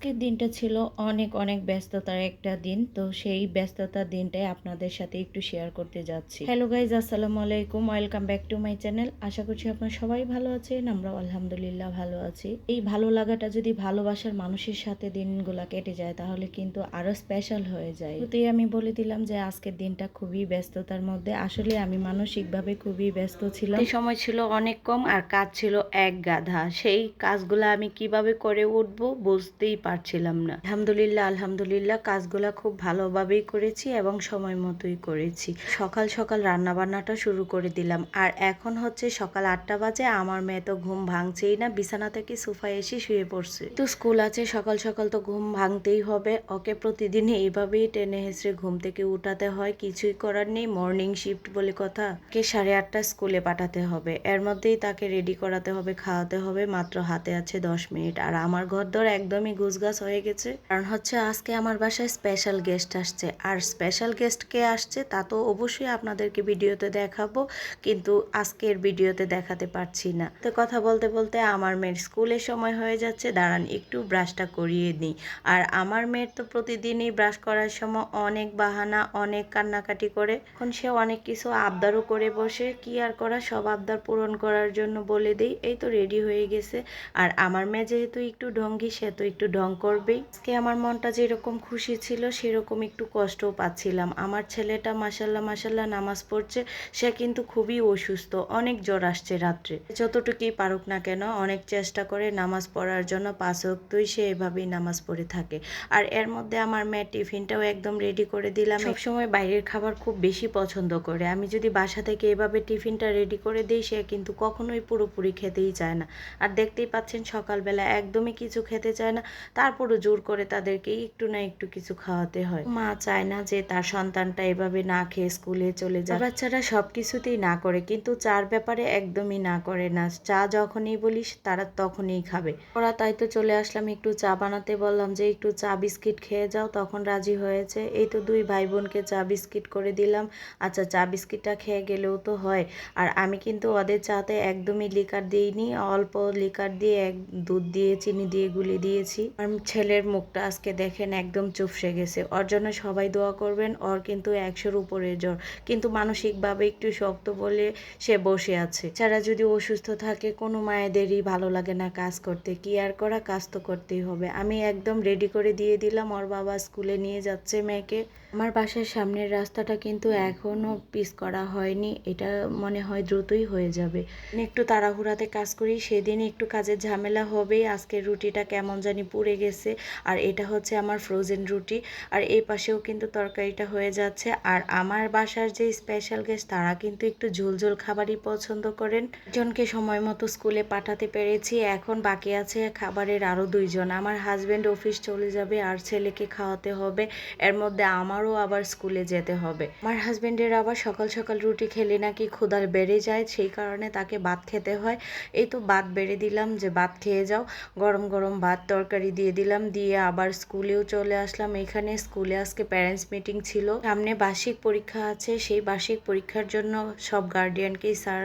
আজকের দিনটা ছিল অনেক অনেক ব্যস্ততার একটা দিন। তো সেই ব্যস্ততার দিনটাই আপনাদের সাথে একটু শেয়ার করতে যাচ্ছি। হ্যালো গাইজ আসসালামু আলাইকুম। Welcome back to my channel আশা করছি আপনারা সবাই ভালো আছেন, আমরাও আলহামদুলিল্লাহ ভালো আছি। এই ভালো লাগাটা যদি ভালোবাসার মানুষের সাথে দিনগুলো কেটে যায়, তাহলে কিন্তু আরও স্পেশাল হয়ে যায়। তুই আমি বলে দিলাম যে আজকের দিনটা খুবই ব্যস্ততার মধ্যে। আসলে আমি মানসিকভাবে খুবই ব্যস্ত ছিলাম। এই সময় ছিল অনেক কম আর কাজ ছিল এক গাধা। সেই কাজগুলো আমি কীভাবে করে উঠবো বুঝতেই পারছিলাম না। আলহামদুলিল্লাহ আলহামদুলিল্লাহ, কাজগুলা খুব ভালোভাবেই করেছি এবং সময় মতোই করেছি। সকাল সকাল রান্না বান্নাটা শুরু করে দিলাম। আর এখন হচ্ছে সকাল আটটা বাজে, আমার মেয়ে তো ঘুম ভাঙছেই না, বিছানা থেকে সোফায় এসে শুয়ে পড়ছে। তো স্কুল আছে, সকাল সকাল তো ঘুম ভাঙতেই হবে। ওকে প্রতিদিন এইভাবেই টেনে হেসড়ে ঘুম থেকে উঠাতে হয়, কিছুই করার নেই মর্নিং শিফট বলে কথা। কে সাড়ে আটটা স্কুলে পাঠাতে হবে। এর মধ্যেই তাকে রেডি করাতে হবে, খাওয়াতে হবে, মাত্র হাতে আছে দশ মিনিট। আর আমার ঘর দর একদমই গুছগাছ হয়ে গেছে। কারণ হচ্ছে আজকে আমার বাসায় স্পেশাল গেস্ট আসছে। আর স্পেশাল গেস্ট কে আসছে তা তো অবশ্যই আপনাদেরকে ভিডিওতে দেখাবো, কিন্তু আজকের ভিডিওতে দেখাতে পারছি না। তো কথা বলতে বলতে আমার মেয়ের স্কুলের সময় হয়ে যাচ্ছে। দাঁড়ান, একটু ব্রাশটা করিয়ে নিই। আর আমার মেয়ের তো প্রতিদিনই ব্রাশ করার সময় অনেক বাহানা, অনেক কান্নাকাটি করে। এখন সে অনেক কিছু আবদারও করে বসে। কি আর করা, সব আবদার পূরণ করার জন্য বলে দিই। এই তো রেডি হয়ে গেছে। আর আমার মেয়ে যেহেতু একটু ঢঙ্গি, সে তো একটু ঢং করবেই আজকে আমার মনটা যেরকম খুশি ছিল সেরকম একটু কষ্টও পাচ্ছিলাম। আমার ছেলেটা মাসাল্লাহ মাসাল্লাহ নামাজ পড়ছে সে কিন্তু খুবই অসুস্থ। অনেক জ্বর আসছে রাত্রে। যতটুকুই পারুক না কেন অনেক চেষ্টা করে নামাজ পড়ার জন্য পাঁচ অক্তই সে এভাবেই নামাজ পড়ে থাকে। আর এর মধ্যে আমার মেয়ে টিফিনটাও একদম রেডি করে দিলাম। সবসময় বাইরের খাবার খুব বেশি পছন্দ করে। আমি যদি বাসা থেকে এভাবে টিফিনটা রেডি করে দিই সে কিন্তু কখনোই পুরোপুরি খেতেই চায় না। আর দেখতেই পাচ্ছেন সকালবেলা একদমই কিছু খেতে চায় না। তারপরও জোর করে তাদেরকে একটু না একটু কিছু খাওয়াতে হয়। মা চায় না যে তার সন্তানটা এভাবে না খেয়ে স্কুলে চলে যায় বাচ্চারা সব কিছুতেই না করে, কিন্তু চার ব্যাপারে একদমই না করে না। চা যখনই বলিস, তারা তখনই খাবে। ওরা তাই তো চলে আসলাম, একটু চা বানাতে বললাম যে, একটু চা বিস্কিট খেয়ে যাও। তখন রাজি হয়েছে। এই তো দুই ভাই বোনকে চা বিস্কিট করে দিলাম। আচ্ছা চা বিস্কিটটা খেয়ে গেলেও তো হয়। আর আমি কিন্তু ওদের চাতে একদমই লিকার দিইনি। অল্প লিকার দিয়ে এক দুধ দিয়ে, চিনি দিয়ে, গুলি দিয়েছি। আর ছেলের মুখটা আজকে দেখেন একদম চুপসে গেছে। ওর জন্য সবাই দোয়া করবেন, ওর কিন্তু একশোর উপরে জ্বর। কিন্তু মানসিকভাবে একটু শক্ত বলে সে বসে আছে। যারা যদি অসুস্থ থাকে, কোনো মায়েদেরই ভালো লাগে না কাজ করতে। কি আর করা, কাজ তো করতেই হবে। আমি একদম রেডি করে দিয়ে দিলাম, ওর বাবা স্কুলে নিয়ে যাচ্ছে মেয়েকে। আমার বাসার সামনের রাস্তাটা কিন্তু এখনও পিস করা হয়নি। এটা মনে হয় দ্রুতই হয়ে যাবে। একটু তাড়াহুড়াতে কাজ করি সেদিন একটু কাজের ঝামেলা হবেই। আজকের রুটিটা কেমন জানি পুড়ে গেছে। আর এটা হচ্ছে আমার ফ্রোজেন রুটি। আর এই পাশেও কিন্তু তরকারিটা হয়ে যাচ্ছে। আর আমার বাসার যে স্পেশাল গেস্ট তারা কিন্তু একটু ঝোলঝোল খাবারই পছন্দ করেন। জনকে সময় মতো স্কুলে পাঠাতে পেরেছি। এখন বাকি আছে খাবারের আরও দুইজন। আমার হাজব্যান্ড অফিস চলে যাবে, আর ছেলেকে খাওয়াতে হবে। এর মধ্যে আমারও আবার স্কুলে যেতে হবে। আমার হাজব্যান্ডের আবার সকাল সকাল রুটি খেলে নাকি ক্ষুধার বেড়ে যায়, সেই কারণে তাকে ভাত খেতে হয়। এই তো ভাত বেড়ে দিলাম যে ভাত খেয়ে যাও। গরম গরম ভাত তরকারি দিয়ে দিলাম, দিয়ে আবার স্কুলেও চলে আসলাম। এখানে স্কুলে আজকে প্যারেন্টস মিটিং ছিল। সামনে বার্ষিক পরীক্ষা আছে, সেই বার্ষিক পরীক্ষার জন্য সব গার্ডিয়ানকেই স্যার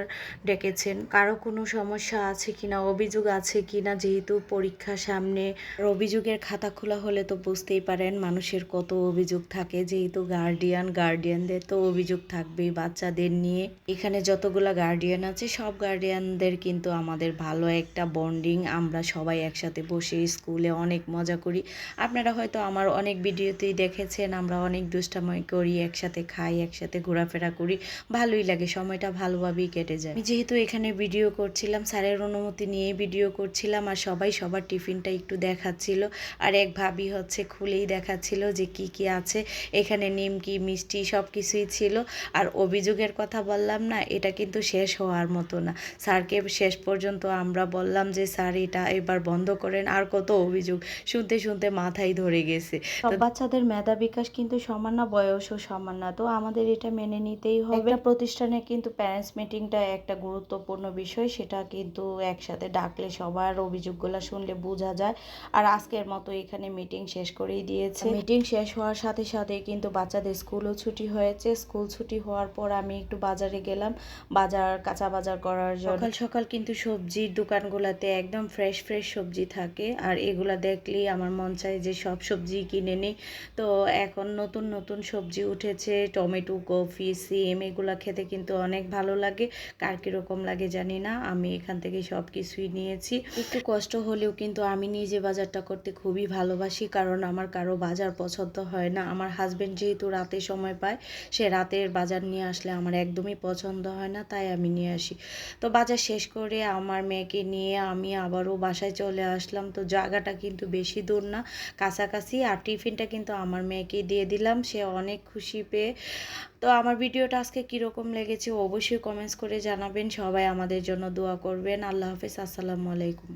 ডেকেছেন। কারও কোনো সমস্যা আছে কিনা, অভিযোগ আছে কিনা, যেহেতু পরীক্ষা সামনে অভিযোগের খাতা খোলা হলে তো বুঝতেই পারেন, মানুষের কত অভিযোগ থাকে। যেহেতু গার্ডিয়ান গার্ডিয়ানদের তো অভিযোগ থাকবেই বাচ্চাদের নিয়ে। এখানে যতগুলা গার্ডিয়ান আছে, সব গার্ডিয়ানদের কিন্তু আমাদের ভালো একটা বন্ডিং আমরা সবাই একসাথে বসে স্কুলে অনেক মজা করি। আপনারা হয়তো আমার অনেক ভিডিওতেই দেখেছেন, আমরা অনেক দুষ্টাময় করি, একসাথে খাই, একসাথে ঘোরাফেরা করি। ভালোই লাগে, সময়টা ভালোভাবেই কেটে যায়। আমি যেহেতু এখানে ভিডিও করছিলাম, স্যারের অনুমতি নিয়ে ভিডিও করছিলাম আর সবাই সবার টিফিনটা একটু দেখাচ্ছিল। আর এক ভাবি হচ্ছে খুলেই দেখাচ্ছিল যে কি কি আছে। এখানে নিমকি মিষ্টি সব কিছুই ছিল। আর অভিযোগের কথা বললাম না এটা কিন্তু শেষ হওয়ার মতো না। স্যারকে শেষ পর্যন্ত আমরা বললাম যে স্যার এটা এবার বন্ধ করেন। আর কত অভিযোগ শুনতে শুনতে মাথায় ধরে গেছে। সব বাচ্চাদের মেধা বিকাশ কিন্তু সমান না বয়সও সমান না। তো আমাদের এটা মেনে নিতেই হবে। প্রতিষ্ঠানে কিন্তু প্যারেন্টস মিটিংটা একটা গুরুত্বপূর্ণ বিষয় সেটা কিন্তু একসাথে ডাকলে সবার অভিযোগগুলো শুনলে বোঝা যায়। আর আজকের মতো এখানে মিটিং শেষ করেই দিয়েছে। মিটিং শেষ হওয়ার সাথে সাথে কিন্তু বাচ্চাদের স্কুলও ছুটি হয়েছে। স্কুল ছুটি হওয়ার পর আমি একটু বাজারে গেলাম। বাজার, কাঁচা বাজার করার জন্য। সকাল সকাল কিন্তু সবজির দোকানগুলোতে একদম ফ্রেশ ফ্রেশ সবজি থাকে। আর এগুলা দেখলেই আমার মন চায় যে সব সবজি কিনে নিই। তো এখন নতুন নতুন সবজি উঠেছে। টমেটো, কফি, সিম এগুলা খেতে কিন্তু অনেক ভালো লাগে। কার কীরকম লাগে জানি না। আমি এখান থেকে সব কিছুই নিয়েছি। একটু কষ্ট হলেও কিন্তু আমি নিজে বাজারটা করতে খুবই ভালোবাসি। কারণ আমার কারও বাজার পছন্দ হয় না। আমার হাজব্যান্ড যেহেতু রাতে সময় পায়, সে রাতের বাজার নিয়ে আসলে আমার একদমই পছন্দ হয় না, তাই আমি নিয়ে আসি। তো বাজার শেষ করে আমার মেয়েকে নিয়ে আমি আবারও বাসায় চলে আসলাম। তো জায়গাটা কিন্তু বেশি দূর না, কাছাকাছি, আর টিফিনটা কিন্তু আমার মেয়েকে দিয়ে দিলাম, সে অনেক খুশি পেয়ে। তো আমার ভিডিওটা আজকে কীরকম লেগেছে অবশ্যই কমেন্টস করে জানাবেন, সবাই আমাদের জন্য দোয়া করবেন। আল্লাহ হাফেজ, আসসালামু আলাইকুম।